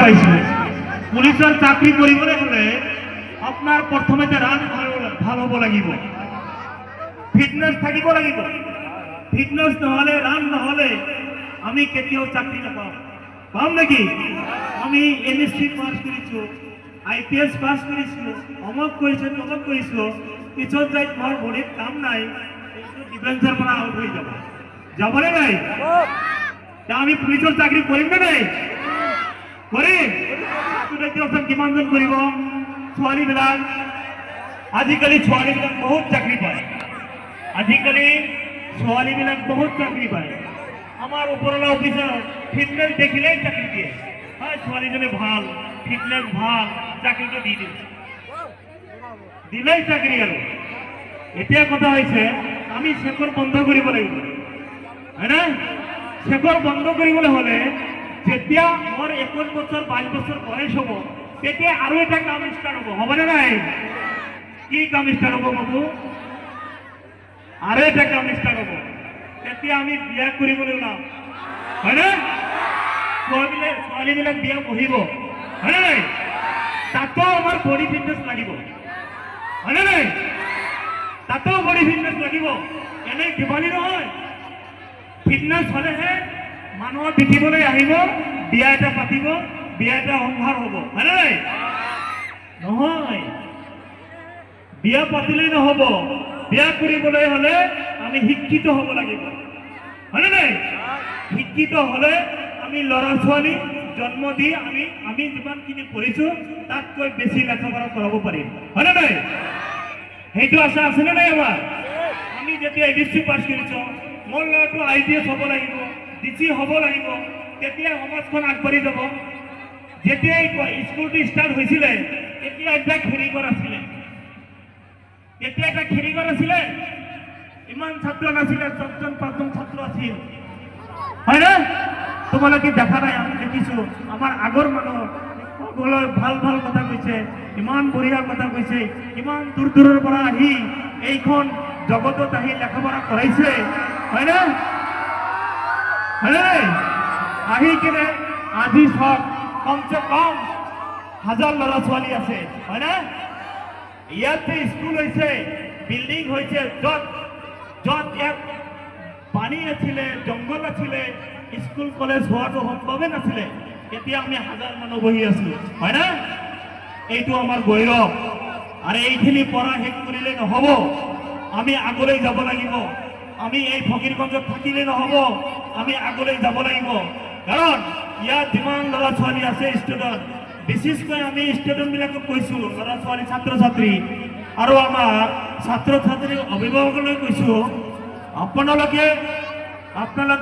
পাইছো পুলিচৰ চাকৰি কৰিবলৈ হ'লে আপোনাৰ প্ৰথমতে ৰান ভাল- হ'ব লাগিব। ফিটনেছ থাকিব লাগিব। ফিটনেছ নহ'লে ৰান নহ'লে আমি কেতিয়াও চাকৰি নাপাওঁ। পাম নেকি? আমি এম এছ চি পাছ কৰিছোঁ আই পি এছ পাছ কৰিছোঁ অমক কৰিছোঁ তমক কৰিছোঁ। পিছত যাই তোমাৰ ভৰিত কাম নাই এইটো ডিফেন্সৰ পৰা আউট হৈ যাব। যাবনে নাই? আমি পুলিচৰ চাকৰি কৰিম নে নাই? কৰিম দিয়কচোন কিমানজন কৰিব ছোৱালীবিলাক আজিকালি ছোৱালীবিলাক বহুত চাকৰি পায়। আজিকালি ছোৱালীবিলাক বহুত চাকৰি পায়। আমাৰ ওপৰলা অফিচাৰ ফিটনেছ দেখিলেই চাকৰি দিয়ে। হয় ছোৱালীজনী ভালো ফিটনেছ ভালো চাকৰিটো দি দিওঁ দিলেই চাকৰি আৰু এতিয়া কথা হৈছে, আমি শেখৰ বন্ধ কৰিব লাগিব। হয়নে? শেখৰ বন্ধ কৰিবলৈ হ'লে যেতিয়া মোৰ একৈছ বছৰ বাইছ বছৰ বয়স হ'ব, তেতিয়া আৰু এটা কাম ষ্টাৰ্ট হ'ব। হ'বনে নাই? কি কাম ষ্টাৰ্ট হ'ব বাবু? আৰু এটা কাম ষ্টাৰ্ট হ'ব। তেতিয়া আমি বিয়া কৰিবলৈ ওলাম। হয়নে ছোৱালীবিলাক ছোৱালীবিলাক বিয়া বহিব। হয়নে নাই? তাতো আমাৰ বডি ফিটনেছ লাগিব। হয়নে নাই? তাতো বডি ফিটনেছ লাগিব। এনেই ধেমালি নহয়। ফিটনেছ হ'লেহে মানুহৰ দেখিবলৈ আহিব, বিয়া এটা পাতিব, বিয়া এটা সংসাৰ হ'ব হয়নে নাই? নহয়। বিয়া পাতিলেই নহ'ব। বিয়া কৰিবলৈ হ'লে আমি শিক্ষিত হ'ব লাগিব। হয়নে নাই? শিক্ষিত হ'লে আমি ল'ৰা ছোৱালী জন্ম দি আমি আমি যিমানখিনি পঢ়িছোঁ, তাতকৈ বেছি লেখা পঢ়া কৰাব পাৰিম। হয়নে নাই? সেইটো আশা আছেনে নাই আমাৰ? আমি যেতিয়া এ ডি চি পাছ কৰিছোঁ, মোৰ ল'ৰাটো আই পি এছ হ'ব লাগিব। ডি হ'ব লাগিব, তেতিয়া সমাজখন আগবাঢ়ি যাব। যেতিয়াই ক- স্কুলটো ষ্টাৰ্ট হৈছিলে, তেতিয়া এটা খেৰিঘৰ আছিলে। তেতিয়া এটা খেৰিঘৰ আছিলে, ইমান ছাত্ৰ নাছিলে ছজন পাঁচজন ছাত্ৰ আছিল। হয়নে? তোমালোকে দেখা নাই, আমি দেখিছো। আমাৰ আগৰ মানুহ ভালো ভালো কথা কৈছে, ইমান বঢ়িয়া কথা কৈছে, ইমান দূৰ, দূৰৰ পৰা আহি এইখন জগতত আহি লেখা পঢ়া কৰাইছে। হয়নে? আহি কিনে আজি চাওক কমচে কম হাজাৰ ল'ৰা ছোৱালী আছে, হয়নে? ইয়াতে স্কুল হৈছে বিল্ডিং হৈছে, য'ত য'ত ইয়াত পানী আছিলে, জংঘল আছিলে স্কুল কলেজ হোৱাটো সম্ভৱে নাছিলে। এতিয়া আমি হাজাৰ মানুহ বহি আছো হয় না এইটো আমাৰ গৌৰৱ। আৰু এইখিনি পঢ়া শেষ কৰিলে নহ'ব। আমি আগলৈ যাব লাগিব। আমি এই ফকীৰগঞ্জত থাকিলে নহ'ব, আমি আগলৈ যাব লাগিব। কাৰণ, ইয়াত যিমান ল'ৰা ছোৱালী আছে ষ্টুডেণ্ট, বিশেষকৈ আমি ষ্টুডেণ্টবিলাকক কৈছোঁ ল'ৰা ছোৱালী ছাত্ৰ ছাত্ৰী আৰু আমাৰ ছাত্ৰ ছাত্ৰীৰ অভিভাৱকলৈ কৈছোঁ, আপোনালোকে আপোনালোকে